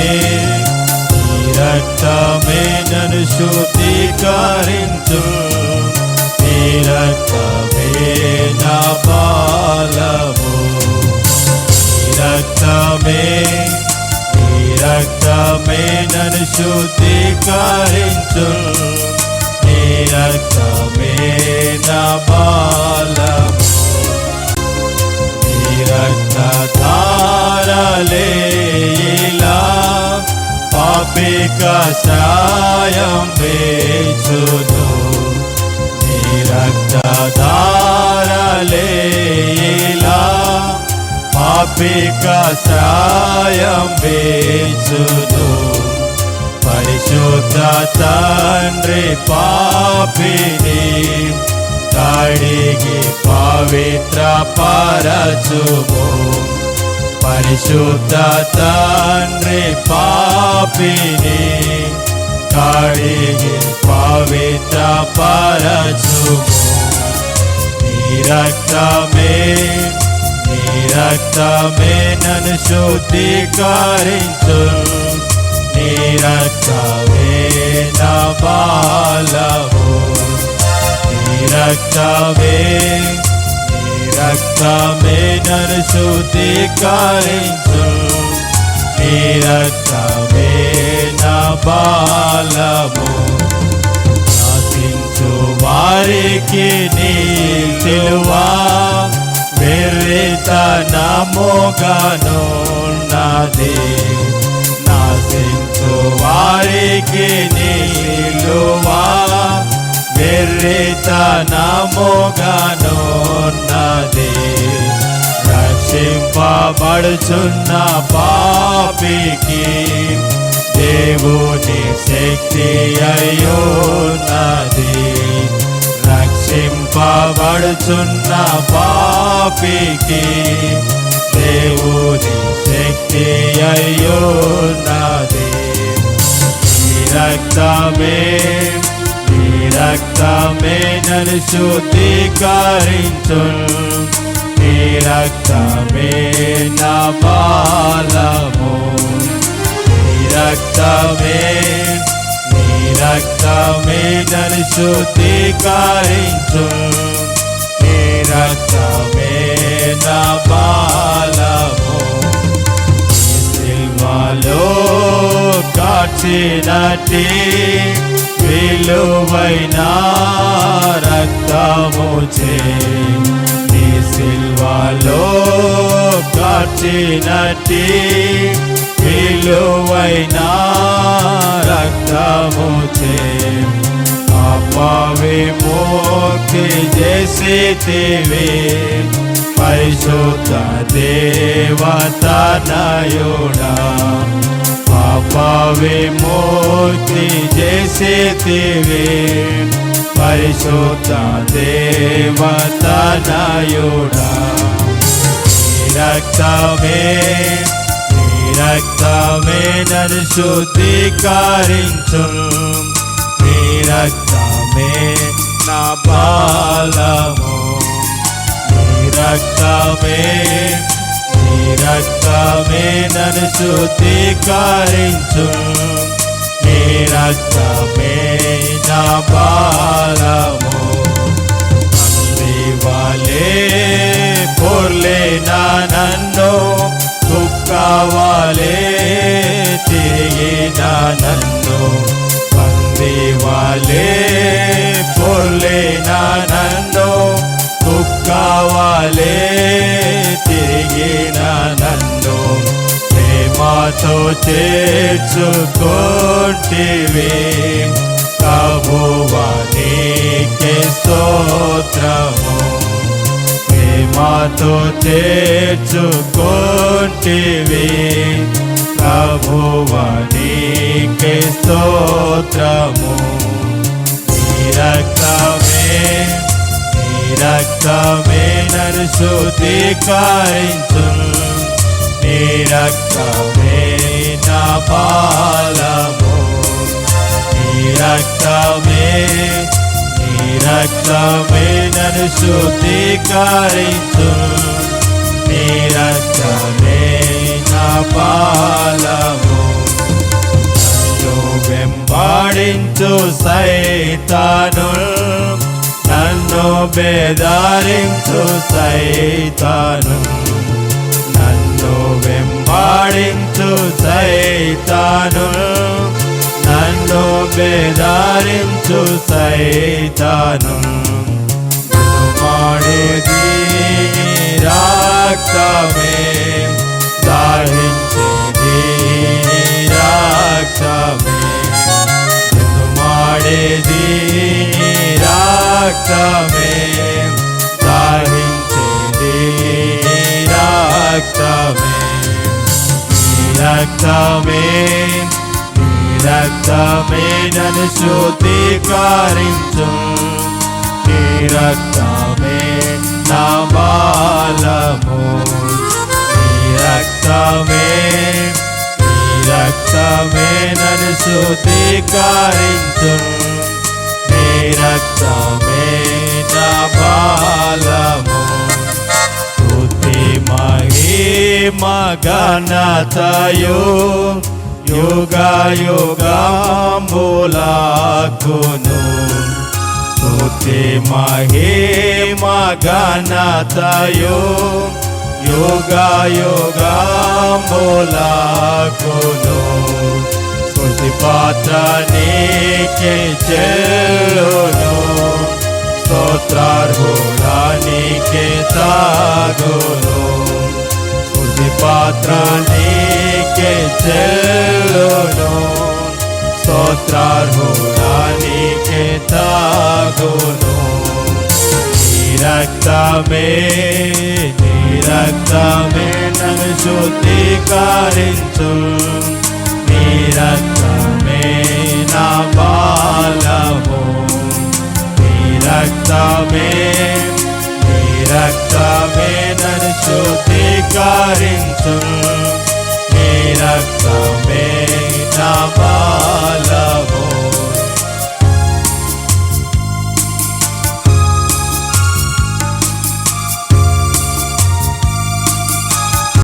ఈ రక్తమే నన్ను శుద్ధీకరించు. ఈ రక్తమే నా బాలము ఈ రక్తమే ఈ రక్తమే నన్ను శుద్ధీకరించు. రక్తమే నా బాలము రక్తధారలే పాపిక సాయం వేచును నీ రక్తధారలే ఇలా పాపిక సాయం వేచును పరిశుద్ధ తండ్రి పాపిని కడిగి పవిత్ర పరచుము परशुतन् पि कारि पवि परशु तीरके निरकमेन श्रुति करिषु निरकवे न पालो निरकवे రక్తమే నా నీ రక్తమే నా బాలము నాశించు వారికి నీ సిలువా వెర్రితనముగాను నాది నాశించు వారికి నీ సిలువా వెర్రితనముగాను రక్షింపబడుచున్న పాపికి దేవుని శక్తి అయ్యున్నది. రక్షింపబడుచున్న పాపికి దేవుని శక్తి అయ్యున్నది. రక్తమే నీ రక్తమే నన్ను శుద్ధీకరించు నీ రక్తమే నా బాలము. నీ రక్తమే నీ రక్తమే నన్ను శుద్ధీకరించు నీ రక్తమే నా బాలము. నీ సిల్వలో కాచినటి విలువైన రక్తము చే నీ సిల్వలో కాచినటి విలువైన రక్తము చే అపవిముక్తి చేసితివి పరిశుద్ధ దేవత నయుడా. దేవతనయుడా పాపవిముక్తి చేసితివి. పరిశుద్ధ దేవతనయుడా నీ రక్తమే నీ రక్తమే నన్ను శుద్ధీకరించు నీ రక్తమే నా బాలము. నీ రక్తమే రక్తమే నన్ను శుద్ధీకరించు. నీ రక్తమే నా బాలము. నీతో చేర్చుకోటివి. ప్రభువా నీకే స్తోత్రము. ప్రేమతో చేర్చుకోటివి. ప్రభువా నీకే స్తోత్రము. రక్తమే నీ రక్తమే నన్ను కాయించు నీ రక్తమే నా బాలము నీ రక్తమే నీ రక్తమే నన్ను శుద్ధీకరించు నీ రక్తమే నా బాలము నన్ను వెంబాడి సైతాను నన్ను బేదారించు సైతాను నన్ను వెంబాడించు సైతాను. నన్ను బెదారించు సైతాను. మాడేది రాక్తమే దారించేది రాక్తమే మాడేది రాక్తమే. రక్తమే రక్తమే నన్ను శుద్ధీకరించు నీ రక్తమే నా బాలము నీ రక్తమే నీ రక్తమే నన్ను శుద్ధీకరించు నీ రక్తమే నా బాలము మహిమ ఘనతయు యుగ యుగములకును. స్తుతి మహిమ ఘనతయు యుగ యుగములకును. స్తుతి పాత్ర చెల్లును స్తోత్రార్హుడానికి తాగును. స్తుతి పాత్ర నీకే చెల్లును స్తోత్రార్హుడానికి తాగును నీ రక్తమే Sametabalava